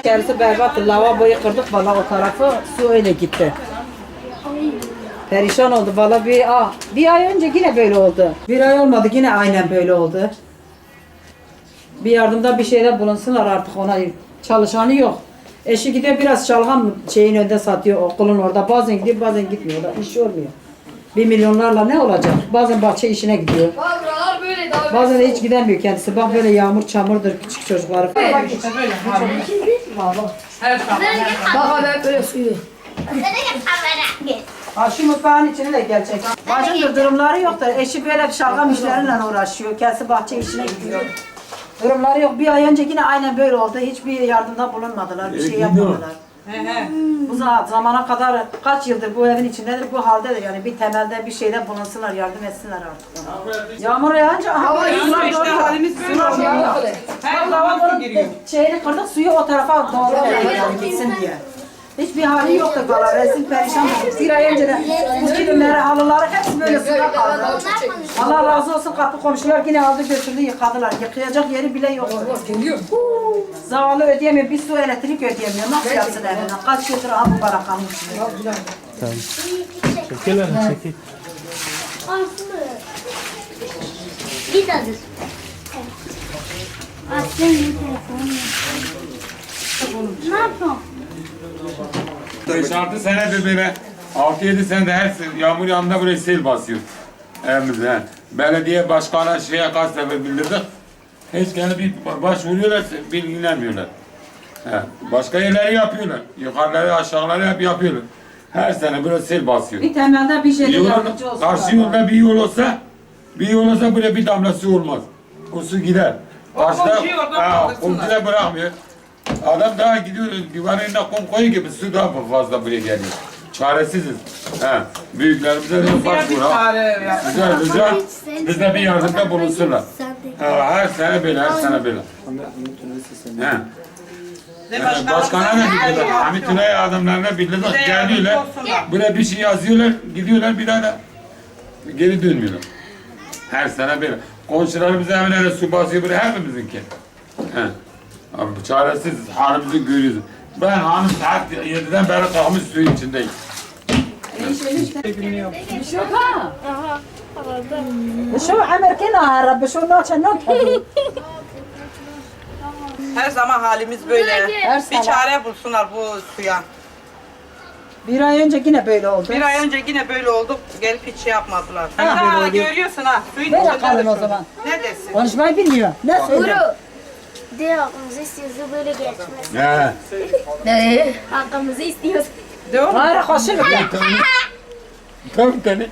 İçerisi berbat. Lavaboyu kırdık valla o tarafı. Su öyle gitti. Perişan oldu valla bir, ah, bir ay önce yine böyle oldu. Bir ay olmadı yine aynen böyle oldu. Bir yardımda bir şeyler bulunsunlar artık ona. Çalışanı yok. Eşi gidiyor biraz çalgam şeyin önünde satıyor okulun orada. Bazen gidiyor bazen gitmiyor. Da iş olmuyor. Bir milyonlarla ne olacak? Bazen bahçe işine gidiyor. Böyle daha Bazen de hiç gidemiyor kendisi. Bak böyle yağmur çamurdur küçük çocukları. Bak böyle suyu. Ha şu mutfağın içine de gelecek. Bacımdır durumları yok da eşi böyle şalgam işleriyle uğraşıyor. Kendisi bahçe işine gidiyor. Durumları yok. Bir ay önce yine aynen böyle oldu. Hiçbir yardımda bulunmadılar. Bir şey yapmadılar. Bu za- zamana kadar kaç yıldır bu evin içindedir bu haldedir yani bir temelde bir şeyde bulunsunlar yardım etsinler artık. Yağmur yağınca aha böyle sular işte doğru. halimiz böyle Sular doğru. Her zaman su giriyor. Şeyini kırdık suyu o tarafa doğru yani gitsin diye. Hiçbir hali yoktu valla rezil perişan olduk. Bir ay önce de bu kilimleri halıları hepsi böyle suda kaldı. Allah razı olsun kapı komşular yine aldı götürdü yıkadılar. Yıkayacak yeri bile yok. Zavallı ödeyemiyor. Bir su elektrik ödeyemiyor. Nasıl yapsın evine? Kaç yıldır aha bu barakanın içinde. Çekil lan çekil. Git hadi. Bir telefon. Ne yapıyorsun? 5-6 senedir böyle 6-7 senede her yağmur yağında buraya sel basıyor evimizde. Belediye başkanı şeye kaç sefer bildirdik. Hiç gelip bir başvuruyorlar, bilgilenmiyorlar. He. Başka yerleri yapıyorlar. Yukarıları aşağıları hep yapıyorlar. Her sene böyle sel basıyor. Bir temelde bir şeyde Yolun, yardımcı olsun. karşı yolda bir yol olsa, bir yol olsa buraya bir damla su olmaz. O su gider. Karşıda, komşuyu oradan ha, kaldırsınlar. komşu da bırakmıyor. Adam daha gidiyor, divarında kum koyuyor gibi su daha fazla buraya geliyor. Çaresiziz. He. Büyüklerimize de Bir çare ya. Güzel güzel. Biz de bir yardımda bulunsunlar. Ha, her sene böyle, her sene böyle. He. Ne Başkana ne gidiyorlar? Hamit Tünay adamlarına bildirdik. Geliyorlar. Buraya bir şey yazıyorlar. Gidiyorlar bir daha da geri dönmüyorlar. Her sene böyle. Komşularımız evine de su basıyor buraya hepimizinki. He. Abi bu çaresiz halimizi görüyoruz. Ben hanım saat 7'den beri kalmış suyun içindeyim. شو عمر كنا هرب شو نوتش نوت Her zaman halimiz böyle. Her Bir zaman. çare bulsunlar bu suya. Bir ay önce yine böyle oldu. Bir ay önce yine böyle olduk. Gelip hiç şey yapmadılar. Ha, Ha, böyle oldu. görüyorsun ha. Suyun Böyle içinde kalın o şu. zaman. Ne desin? Konuşmayı bilmiyor. Ne söylüyor? Guru. De hakkımızı istiyorsa böyle geçmez. He. Hakkımızı istiyorsa. De oğlum. Gayrı koşun. Tabii tabii.